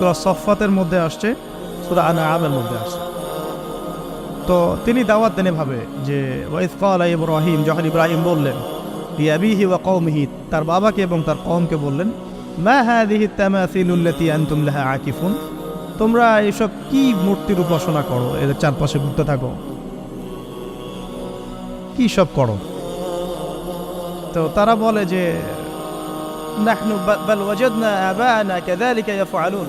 সুরা সফাতের মধ্যে আসছে, সুরা আনা আমের মধ্যে আসছে। তো তিনি দাওয়াত দেন এভাবে যে ওয়াইফ কাল ইব্রাহিম যখন ইব্রাহিম বললেন ইয়াবিহি ওয়া কৌমিহি তার বাবাকে এবং তার কমকে বললেন, মা হাদিহি তামাসিলুল্লাতি আনতুম লাহা আকিফুন তোমরা এসব কি মূর্তির উপাসনা করো? এদের চারপাশে ঘুরতে থাকো। কি সব করো? তো তারা বলে যে, নাহনু বাল ওয়াজাদনা আবানা কাযালিকা ইয়াফআলুন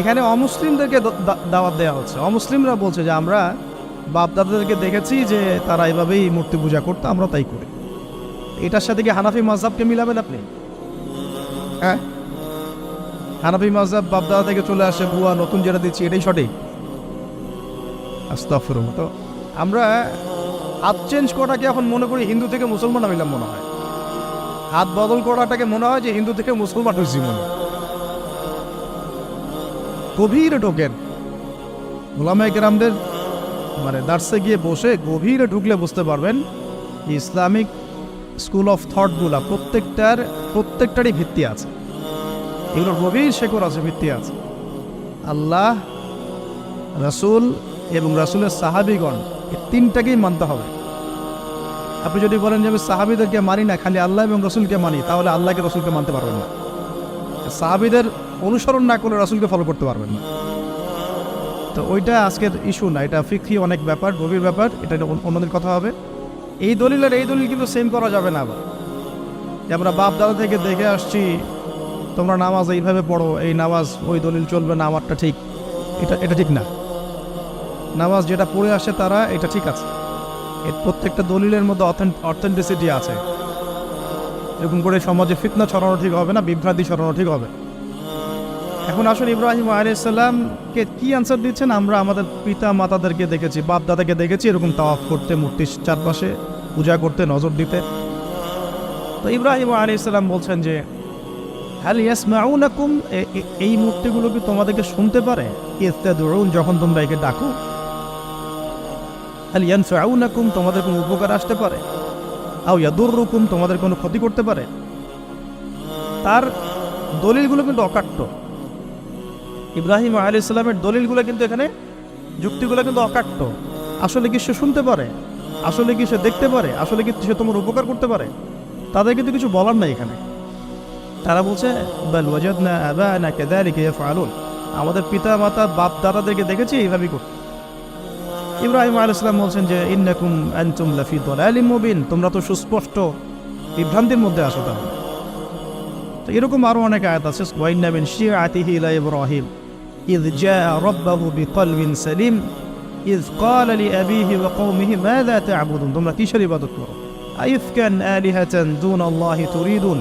এখানে অমুসলিমদেরকে দাওয়াত দেওয়া হচ্ছে। অমুসলিমরা বলছে যে, আমরা বাপ দাদাদেরকে দেখেছি যে তারা এভাবেই মূর্তি পূজা করতো, আমরা তাই করি। এটার সাথে কি হানাফি মাজহাবকে মিলাবেন আপনি? হ্যাঁ? হানাফি মাজহাব বাপদাদা থেকে চলে আসে, বুয়া, নতুন যেটা দিচ্ছি, এটাই সঠিক? আস্তাফিরুল্লাহ তো আমরা হাত চেঞ্জ করাটাকে এখন মনে করি হিন্দু থেকে মুসলমান হইলাম মনে হয়। হাত বদল করাটাকে মনে হয় যে হিন্দু থেকে মুসলমান হয়েছি মনে হয়। গভীরে ঢোকেন। গোলামায় কেরামদের মানে দার্সে গিয়ে বসে গভীরে ঢুকলে বুঝতে পারবেন ইসলামিক স্কুল অফ থটগুলা প্রত্যেকটার, প্রত্যেকটারই ভিত্তি আছে। এগুলোর গভীর শেকড় আছে, ভিত্তি আছে। আল্লাহ, রাসূল এবং রাসুলের সাহাবিগণ এই তিনটাকেই মানতে হবে। আপনি যদি বলেন যে আমি সাহাবিদেরকে মানি না, খালি আল্লাহ এবং রসুলকে মানি, তাহলে আল্লাহকে রসুলকে মানতে পারবেন না। সাহাবিদের অনুসরণ না করলে রাসুলকে ফলো করতে পারবেন না। তো ওইটা আজকের ইস্যু না, এটা ফিক্রি অনেক ব্যাপার, গভীর ব্যাপার, এটা অন্য- অন্যদের কথা হবে। এই দলিল আর এই দলিল কিন্তু সেম করা যাবে না আবার। যে আমরা বাপ দাদা থেকে দেখে আসছি, তোমরা নামাজ এইভাবে পড়ো, এই নামাজ, ওই দলিল চলবে না, আমারটা ঠিক। এটা এটা ঠিক না। নামাজ যেটা পড়ে আসে তারা, এটা ঠিক আছে। এর প্রত্যেকটা দলিলের মধ্যে অথেন্টিসিটি আছে। এরকম করে সমাজে ফিতনা ছড়ানো ঠিক হবে না, বিভ্রান্তি ছড়ানো ঠিক হবে। এখন আসুন ইব্রাহিম আলাইসাল্লামকে কি আনসার দিচ্ছেন? আমরা আমাদের পিতা মাতাদেরকে দেখেছি বাপ দাদাকে দেখেছি, এরকম তাওয়াফ করতে, মূর্তির চারপাশে পূজা করতে, নজর দিতে। তো ইব্রাহিম আলাইসাল্লাম বলছেন যে হ্যাল ইয়াসমাউনাকুম? এ- এ- এই মূর্তিগুলো কি তোমাদেরকে শুনতে পারে? ইস্তাদুরুন যখন তোমরা একে ডাকো। হ্যাল ইয়ানফাউনাকুম? তোমাদের কোনো উপকার আসতে পারে। আও ইয়াদুররুকুম তোমাদের কোনো ক্ষতি করতে পারে। তার দলিলগুলো কিন্তু অকাট্য। ইব্রাহিম আলী ইসলামের দলিলগুলো কিন্তু এখানে, যুক্তিগুলো কিন্তু অকাট্য। আসলে কি সে শুনতে পারে? আসলে কি সে দেখতে পারে? আসলে কি সে তোমার উপকার করতে পারে? তাদের কিন্তু কিছু বলার নাই এখানে। তারা বলছে ইয়াফআলুন। আমাদের পিতা মাতা বাপ দাদাদেরকে দেখেছি এইভাবেই করতে ইব্রাহিম আলাইহিস সালাম বলছেন যে, ইন্নাকুম আনতুম লাফি দালালিম মুবিন। তোমরা তো সুস্পষ্ট বিভ্রান্তির মধ্যে আসো তাহলে। তো এরকম আরও অনেক আয়াত আছে। ওয়াইন্না মিন শিআতিহি ইলা ইব্রাহিম। إذ جاء ربه بقلب سليم إذ قال لأبيه وقومه ماذا تعبدون তোমরা কিসের ইবাদত করো আইফকান আলিহাতান দুন আল্লাহি তুরিদুন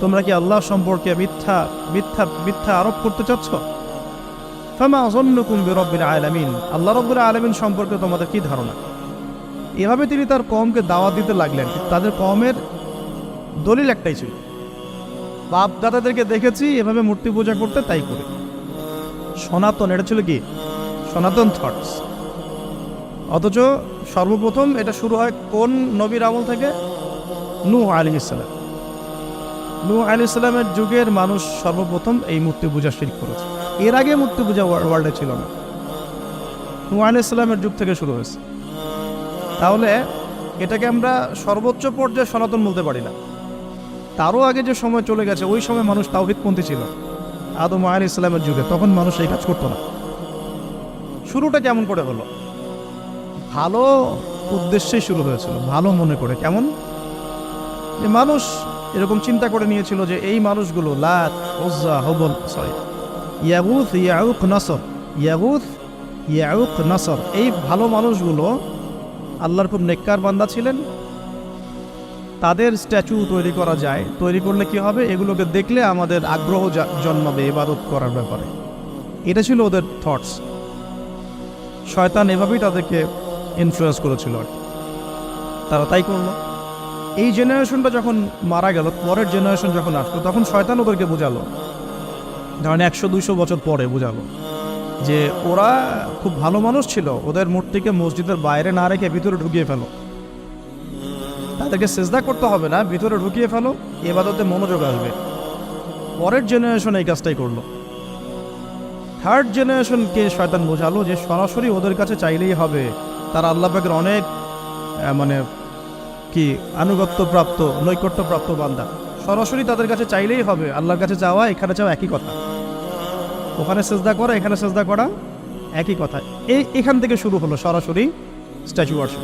তোমরা কি আল্লাহ সম্পর্কে মিথ্যা মিথ্যা মিথ্যা আরোপ করতে চাচ্ছ ফামা জন্নুকুম বিরব্বিল আলামিন আল্লাহ রব্বুল আলামিন সম্পর্কে তোমাদের কি ধারণা এভাবে তিনি তার কমকে দাওয়াত দিতে লাগলেন কিন্তু তাদের কমের দলিল একটাই ছিল বাপ দাদাদেরকে দেখেছি এভাবে মূর্তি পূজা করতে তাই করে সনাতন, এটা ছিল কি? সনাতন থটস অথচ সর্বপ্রথম এটা শুরু হয় কোন নবীর আমল থেকে? নূহ আলী ইসলাম নূহ আলী ইসলামের যুগের মানুষ সর্বপ্রথম এই মূর্তি পূজা শির করেছে। এর আগে মূর্তি পূজা ওয়ার্ল্ডে ছিল না। নূহ আলী ইসলামের যুগ থেকে শুরু হয়েছে। তাহলে এটাকে আমরা সর্বোচ্চ পর্যায়ে সনাতন বলতে পারি না। তারও আগে যে সময় চলে গেছে, ওই সময় মানুষ তাওহিদপন্থী ছিল। আদম আলী ইসলামের যুগে, তখন মানুষ এই কাজ করতো না। শুরুটা কেমন করে হলো? ভালো উদ্দেশ্যেই শুরু হয়েছিল, ভালো মনে করে। কেমন? যে মানুষ এরকম চিন্তা করে নিয়েছিল যে এই মানুষগুলো, Lat Uzza Hubal, sorry Yaghuth Ya'uq, Nasr Yaghuth Ya'uq, Nasr, এই ভালো মানুষগুলো আল্লাহর খুব নেককার বান্দা ছিলেন তাদের স্ট্যাচু তৈরি করা যায়। তৈরি করলে কি হবে? এগুলোকে দেখলে আমাদের আগ্রহ জন্মাবে ইবাদত করার ব্যাপারে। এটা ছিল ওদের থটস শয়তান এভাবেই তাদেরকে ইনফ্লুয়েন্স করেছিল আর। তারা তাই করল। এই জেনারেশনটা যখন মারা গেল, পরের জেনারেশন যখন আসলো, তখন শয়তান ওদেরকে বোঝালো। ধরেন একশো, দুইশো বছর পরে বোঝালো যে ওরা খুব ভালো মানুষ ছিল। ওদের মূর্তিকে মসজিদের বাইরে না রেখে ভিতরে ঢুকিয়ে ফেলো। তাদেরকে সেজদা করতে হবে না, ভিতরে ঢুকিয়ে ফেলো, এবাদতে মনোযোগ আসবে। পরের জেনারেশন এই কাজটাই করল। থার্ড জেনারেশনকে শয়তান বোঝালো যে সরাসরি ওদের কাছে চাইলেই হবে। তারা আল্লাহ পাকের অনেক মানে কি আনুগত্য প্রাপ্ত নৈকট্য প্রাপ্ত বান্দা। সরাসরি তাদের কাছে চাইলেই হবে, আল্লাহর কাছে যাওয়া এখানে চাওয়া একই কথা। ওখানে সেজদা করা, এখানে সেজদা করা একই কথা। এই, এখান থেকে শুরু হলো সরাসরি স্ট্যাচু ওয়ার্শিপ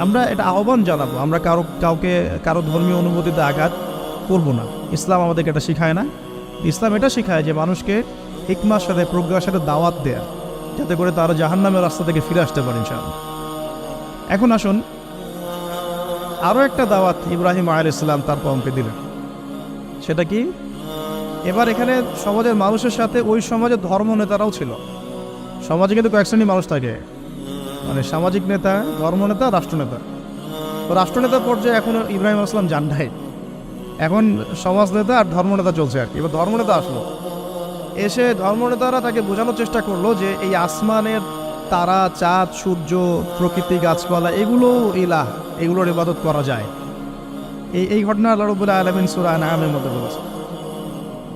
আমরা এটা আহ্বান জানাব। আমরা কারও, কাউকে, কারও ধর্মীয় অনুভূতিতে আঘাত করব না। ইসলাম আমাদেরকে এটা শেখায় না। ইসলাম এটা শেখায় যে মানুষকে হিকমার সাথে, প্রজ্ঞার সাথে দাওয়াত দেয়া, যাতে করে তারা জাহান্নামের রাস্তা থেকে ফিরে আসতে পারে ইনশাআল্লাহ। এখন আসুন আরও একটা দাওয়াত ইব্রাহিম আয়াল ইসলাম তার কমকে দিলেন। সেটা কি? এবার এখানে সমাজের মানুষের সাথে ওই সমাজের ধর্ম নেতারাও ছিল। সমাজে কিন্তু কয়েক শ্রেণির মানুষ থাকে। মানে সামাজিক নেতা, ধর্মনেতা, রাষ্ট্রনেতা। তো রাষ্ট্রনেতা পর্যায়ে এখন ইব্রাহিম আসলাম যান নাই। এখন সমাজ নেতা আর ধর্মনেতা চলছে আর কি। এবার ধর্মনেতা আসলো। এসে ধর্মনেতারা তাকে বোঝানোর চেষ্টা করল যে এই আসমানের তারা, চাঁদ, সূর্য, প্রকৃতি, গাছপালা এগুলো ইলাহ, এগুলোর ইবাদত করা যায়। এই এই ঘটনা আল্লাহ রবুল্লাহ আলমিন সুরা নামের মধ্যে বলেছে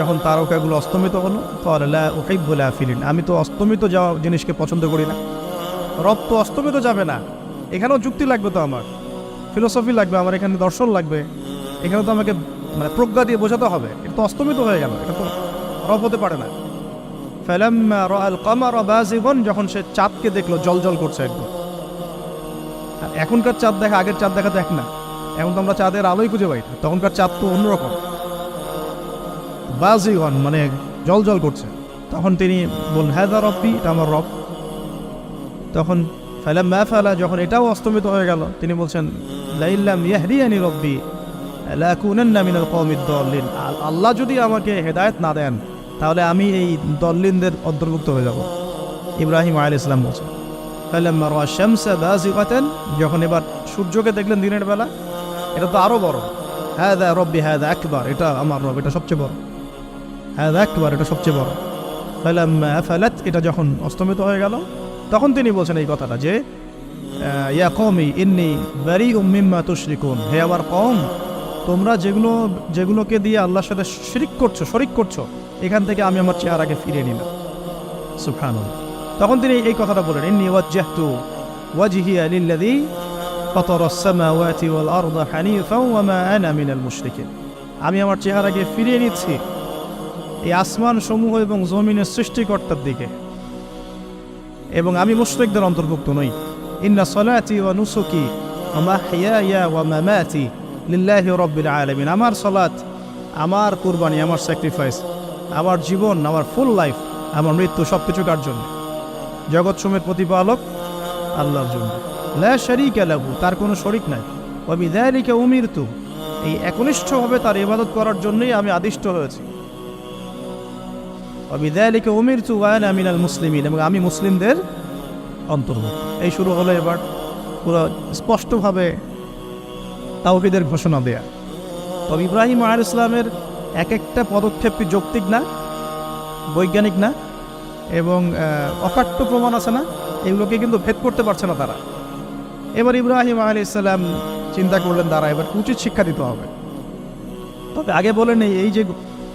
যখন তারকাগুলো অস্তমিত হলো ফলা উহিব্বুল আফিলিন আমি তো অস্তমিত যাওয়া জিনিসকে পছন্দ করি না। রব তো অস্তমিত যাবে না। এখানেও যুক্তি লাগবে তো আমার। ফিলোসফি লাগবে, আমার এখানে দর্শন লাগবে। এখানে তো আমাকে মানে প্রজ্ঞা দিয়ে বোঝাতে হবে। এটা তো অস্তমিত হয়ে গেল, এটা তো রব হতে পারে না। যখন সে চাঁদকে দেখল জল জল করছে একদম। এখনকার চাঁদ দেখা, আগের চাঁদ দেখা দেখ না। এখন তো আমরা চাঁদের আলোই খুঁজে পাই তখনকার চাঁদ তো অন্যরকম। বাজিগন মানে জল জল করছে। তখন তিনি বললেন হ্যাঁ রব্বি, এটা আমার রব। তখন ফেলা ম্যা ফেলা, যখন এটাও অস্তমিত হয়ে গেল, তিনি বলছেন, লাইল্লাম ইয়াহদিয়ানি রব্বি আল্লাহ যদি আমাকে হেদায়েত না দেন, তাহলে আমি এই দল্লিনদের অন্তর্ভুক্ত হয়ে যাব। ইব্রাহিম আয়াল ইসলাম বলছেন শামসা যখন এবার সূর্যকে দেখলেন দিনের বেলা, এটা তো আরও বড়। হাদা রব্বি হাদা একবার এটা আমার রব, এটা সবচেয়ে বড়। হাদা আকবার এটা সবচেয়ে বড়। আফালাত, এটা যখন অস্তমিত হয়ে গেল, তখন তিনি বলছেন এই কথাটা যে ইয়া কওমি ইন্নী বারিউম মিম্মা তুশরিকুন। হে আমার কম তোমরা যেগুলো, যেগুলোকে দিয়ে আল্লাহর সাথে শিরিক করছ, শরিক করছ, এখান থেকে আমি আমার চেহারাকে ফিরিয়ে নিলাম। সুবহানাল্লাহ। তখন তিনি এই কথাটা বলেন, ইন্নী ওয়াজ্জাহতু ওয়াজহিয়া লিল্লাযী ফাতারা আস-সামাওয়াতি ওয়াল আরদা হানিফাও ওয়া মা আনা মিনাল মুশরিকিন। আমি আমার চেহারাকে ফিরিয়ে নিচ্ছি এই আসমান সমূহ এবং জমিনের সৃষ্টিকর্তার দিকে। এবং আমি মুশরিকদের অন্তর্ভুক্ত নই। ইন্না সলাতি ওয়া নুসুকি আমার সলাত, আমার কুরবানি, আমার স্যাক্রিফাইস আমার জীবন, আমার ফুল লাইফ আমার মৃত্যু সব কিছু কার জন্য? জগৎ সমের প্রতিপালক আল্লাহর জন্য। লা শারীকা লাহু, তার কোনো শরিক নাই। ওয়া বিযালিকা উমিরতু, এই একনিষ্ঠভাবে তার ইবাদত করার জন্যই আমি আদিষ্ট হয়েছি। অবিদায়ালিকে উমির চুয়ান আমিনাল মুসলিমিন এবং আমি মুসলিমদের অন্তর্ভুক্ত। এই শুরু হলো এবার পুরো স্পষ্টভাবে তাওহিদের ঘোষণা দেয়া। তবে ইব্রাহিম আল ইসলামের এক একটা পদক্ষেপ কি যৌক্তিক না? বৈজ্ঞানিক না? এবং অকাট্য প্রমাণ আছে না? এগুলোকে কিন্তু ভেদ করতে পারছে না তারা। এবার ইব্রাহিম আলী ইসলাম চিন্তা করলেন তারা এবার উচিত শিক্ষা দিতে হবে। তবে আগে বলে নেই, এই যে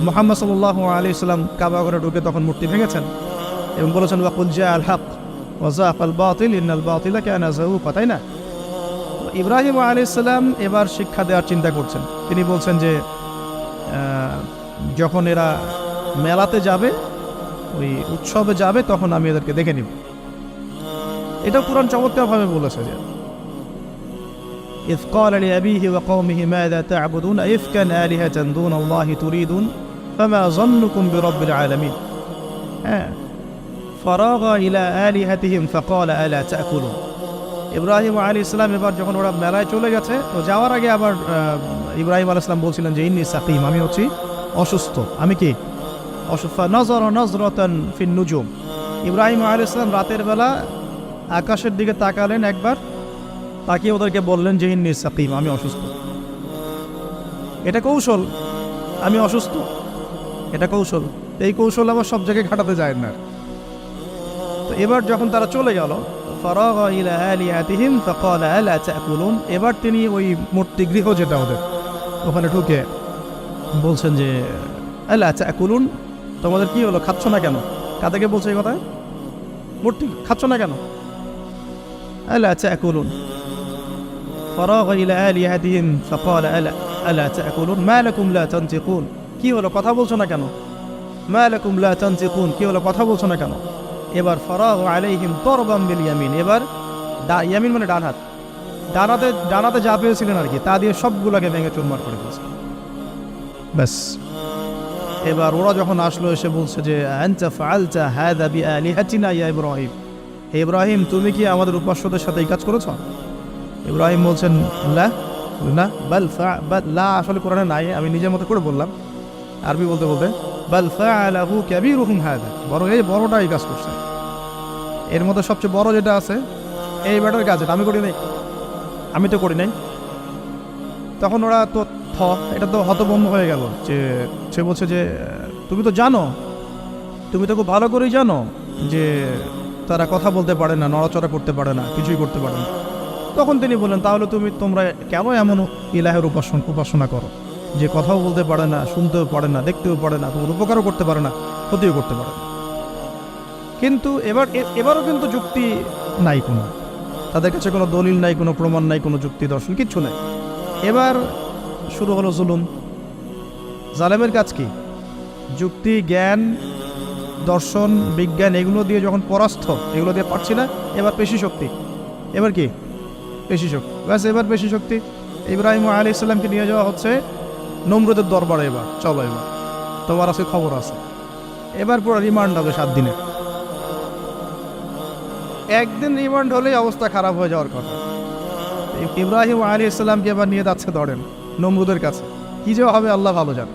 মোহাম্মদ সাল্লাহ আলী ইসলাম কাবা ঘরে ঢুকে তখন মূর্তি ভেঙেছেন এবং বলেছেন ওয়াকুল জা আল হক ওয়াজাফ আল বাতিল ইন্নাল বাতিলা কেন তাই না তো ইব্রাহিম আলী ইসলাম এবার শিক্ষা দেওয়ার চিন্তা করছেন তিনি বলছেন যে আহ, যখন এরা মেলাতে যাবে ওই উৎসবে যাবে তখন আমি এদেরকে দেখে নিব এটা কোরআন চমৎকারভাবে বলেছে যে إذ قال لأبيه وقومه ماذا تعبدون أئفكا آلهة دون الله تريدون فما ظنكم برب العالمين. হ্যাঁ ফরাগ ইলা আলিহাতিহিম ফাকাল আলা তাকুলুন ইব্রাহিম আলী ইসলাম এবার যখন ওরা মেলায় চলে গেছে, তো যাওয়ার আগে আবার ইব্রাহিম আলী ইসলাম বলছিলেন যে, ইন্নি সাকিম, আমি হচ্ছি অসুস্থ। আমি কি? অসুস্থ। নজর নজরতন ফিন নুজুম। ইব্রাহিম আলী ইসলাম রাতের বেলা আকাশের দিকে তাকালেন একবার। তাকিয়ে ওদেরকে বললেন যে, ইন্নি সাকিম, আমি অসুস্থ। এটা কৌশল। আমি অসুস্থ। এটা কৌশল এই কৌশল আবার সব জায়গায় ঘাটাতে যায় না তো এবার যখন তারা চলে গেল ফারাগা ইলা আলিয়াতিহিম ফাকালা আলা তাকুলুন এবার তিনি ওই মূর্তি গৃহ যেটা ওদের ওখানে ঢুকে বলছেন যে আলা তাকুলুন তোমাদের কি হলো খাচ্ছ না কেন কাদেরকে বলছে এই কথা মূর্তি খাচ্ছ না কেন আলা তাকুলুন فراغ إلى آلهتهم فقال ألا ألا تأكلون ما لكم لا تنطقون কি হলো? কথা বলছো না কেন? কি হলো? কথা বলছো না কেন? এবার ফরাগ আলাইহিম তরবাম বিল ইয়ামিন। এবার ডা, ইয়ামিন মানে ডান হাত। ডানাতে ডান হাতে যা পেয়েছিলেন আর কি, তা দিয়ে সবগুলোকে ভেঙে চুরমার করে দিয়েছে ব্যাস। এবার ওরা যখন আসলো, এসে বলছে যে, আনতা ফাআলতা হাদা বিআলিহাতিনা ইয়া ইব্রাহিম? হে ইব্রাহিম, তুমি কি আমাদের উপাস্যদের সাথে এই কাজ করেছ? ইব্রাহিম বলছেন না। ফা বাল লা আসলে কোরআনে নাই, আমি নিজের মতো করে বললাম। আরবি বলতে বলতে বড় এই বড়টা এই কাজ করছে। এর মধ্যে সবচেয়ে বড় যেটা আছে, এই ব্যাটার কাজ এটা আমি করি নাই। আমি তো করি নাই। তখন ওরা তো থ, এটা তো হতভম্ব হয়ে গেল যে, সে বলছে যে, তুমি তো জানো, তুমি তো খুব ভালো করেই জানো যে, তারা কথা বলতে পারে না, নড়াচড়া করতে পারে না, কিছুই করতে পারে না। তখন তিনি বললেন, তাহলে তুমি, তোমরা কেন এমন ইলাহের উপাসন, উপাসনা করো? যে কথাও বলতে পারে না, শুনতেও পারে না, দেখতেও পারে না তোমার উপকারও করতে পারে না, ক্ষতিও করতে পারে না। কিন্তু এবার এবারও কিন্তু যুক্তি নাই কোনো। তাদের কাছে কোনো দলিল নাই, কোনো প্রমাণ নাই, কোনো যুক্তি দর্শন, কিচ্ছু নাই। এবার শুরু হলো জুলুম। জালেমের কাজ কি? যুক্তি, জ্ঞান, দর্শন, বিজ্ঞান, এগুলো দিয়ে যখন পরাস্ত, এগুলো দিয়ে পারছি না, এবার পেশি শক্তি। এবার কি? পেশি শক্তি। ব্যাস, এবার পেশি শক্তি। ইব্রাহিম আলী ইসলামকে নিয়ে যাওয়া হচ্ছে নমরুদের দরবারে এবার। চলো এবার। তোমার আছে খবর আছে। এবার পুরো রিমান্ড হবে সাত দিনে। একদিন রিমান্ড হলেই অবস্থা খারাপ হয়ে যাওয়ার কথা। ইব্রাহিম আলী ইসলামকে এবার নিয়ে যাচ্ছে ধরেন নমরুদের কাছে? কি যে হবে আল্লাহ ভালো জান।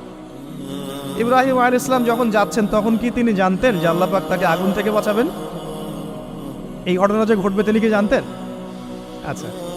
ইব্রাহিম আলী ইসলাম যখন যাচ্ছেন, তখন কি তিনি জানতেন যে আল্লাহ পাক তাকে আগুন থেকে বাঁচাবেন? এই ঘটনা যে ঘটবে তিনি কি জানতেন? আচ্ছা।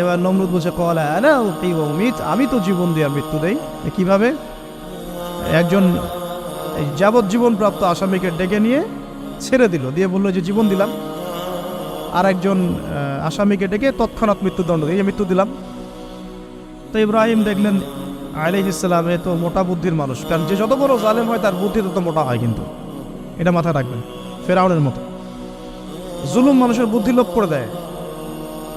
এবার নমরুদ বলছে, কলা না উমিত, আমি তো জীবন দিয়ে মৃত্যু দেই। কীভাবে? একজন যাবজ্জীবন প্রাপ্ত আসামিকে ডেকে নিয়ে ছেড়ে দিল, দিয়ে বলল যে, জীবন দিলাম। আর একজন আসামিকে ডেকে তৎক্ষণাৎ মৃত্যুদণ্ড দিয়ে মৃত্যু দিলাম। তো ইব্রাহিম দেখলেন আলিহ ইসলাম এ তো মোটা বুদ্ধির মানুষ। কারণ যে যত বড় জালেম হয়, তার বুদ্ধি তত মোটা হয় কিন্তু। এটা মাথায় রাখবেন, ফেরাউনের মতো। জুলুম মানুষের বুদ্ধি লোপ করে দেয়।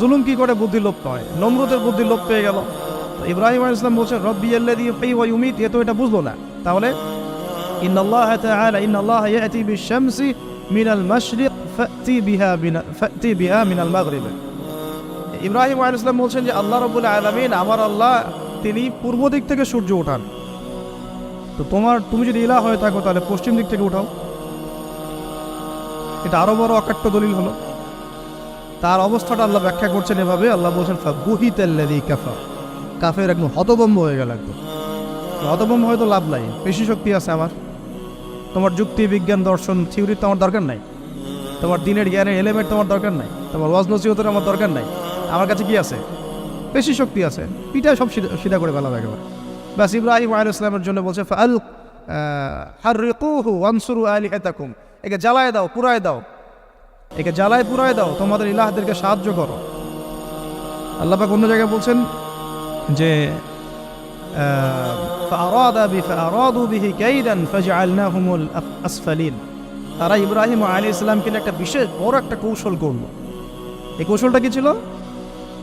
জুলুম কি করে বুদ্ধি লোপ পায়? নমরুদের বুদ্ধি লোপ পেয়ে গেল। তো ইব্রাহিম আলাইহিস সালাম বলছেন, রব্বি আল্লাযী ইউহয়ী ওয়া ইউমীত। এ তো এটা বুঝলো না। তাহলে, ইন্নাল্লাহ তাআলা, ইন্নাল্লাহ ইয়াতি বিশ-শামসি মিনাল মাশরিক ফাতি বিহা ফাতি বিহা মিনাল মাগরিব। ইব্রাহিম আলাইহিস সালাম বলছেন যে, আল্লাহ রাব্বুল আলামিন, আমার আল্লাহ, তিনি পূর্ব দিক থেকে সূর্য ওঠান। তো তোমার, তুমি যদি ইলা হয়ে থাকো, তাহলে পশ্চিম দিক থেকে উঠাও। এটা আরও বড় অকাট্য দলিল হলো। তার অবস্থাটা আল্লাহ ব্যাখ্যা করছেন এভাবে, আল্লাহ বলছেন কাফা কাফের। একদম হতবম্ব হয়ে গেল একদম। হতবম্ব হয়তো লাভ নাই। পেশি শক্তি আছে আমার। তোমার যুক্তি, বিজ্ঞান, দর্শন থিওরির তো আমার দরকার নাই। তোমার দিনের জ্ঞানের এলিমেন্ট তোমার দরকার নাই। তোমার ওয়াজ নসিহতের আমার দরকার নাই। আমার কাছে কি আছে? পেশি শক্তি আছে। পিঠায় সব সিধা- করে ফেলাম একেবারে। ব্যাস ইব্রাহিম আল ইসলামের জন্য বলছে, ফাল হারিকুহু ওয়ানসুরু আলিহাতাকুম। একে জ্বালায় দাও পুরায় দাও। একে জ্বালায় পুরায় দাও, তোমাদের ইলাহদেরকে সাহায্য করো। আল্লাপাক অন্য জায়গায় বলছেন যে তারা ইব্রাহিম আলী ইসলামকে একটা বিশেষ বড় একটা কৌশল করল। এই কৌশলটা কি ছিল?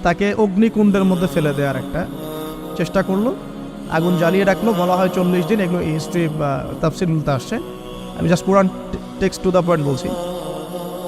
তাকে অগ্নিকুণ্ডের মধ্যে ফেলে দেওয়ার একটা চেষ্টা করল। আগুন জ্বালিয়ে রাখল, বলা হয় চল্লিশ দিন, এগুলো হিস্ট্রি বা তাফসিল আসছে আমি জাস্ট পুরান টেক্সট টু দ্য পয়েন্ট বলছি।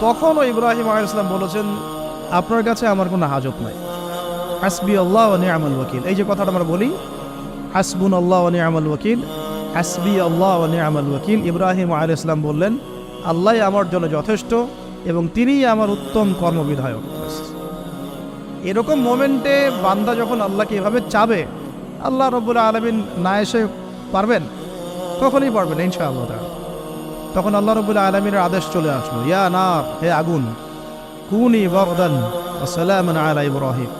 তখনও ইব্রাহিম আলী ইসলাম বলেছেন, আপনার কাছে আমার কোনো হাজত নাই। হাসবি আল্লাহ ও আমল ওয়াকিল। এই যে কথাটা আমরা বলি, হাসবুন আল্লাহ ও নিয়ামল ওয়াকিল। হাসবি আল্লাহ ও নিয়ামল ওয়াকিল। ইব্রাহিম আলী ইসলাম বললেন, আল্লাহ আমার জন্য যথেষ্ট এবং তিনিই আমার উত্তম কর্মবিধায়ক। এরকম মোমেন্টে বান্দা যখন আল্লাহকে এভাবে চাবে, আল্লাহ রব্বুল আলমিন না এসে পারবেন? কখনই পারবেন ইনশাআল্লাহ তাআলা। তখন আল্লাহ রব্বুল আলমিনের আদেশ চলে আসলো, ইয়া না হে আগুন, কুনি বগদান সালামান ইব্রাহিম।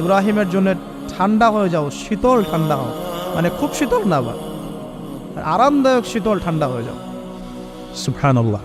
ইব্রাহিমের জন্য ঠান্ডা হয়ে যাও, শীতল ঠান্ডা হও। মানে খুব শীতল না আবার, আরামদায়ক শীতল ঠান্ডা হয়ে যাও। সুবহানাল্লাহ।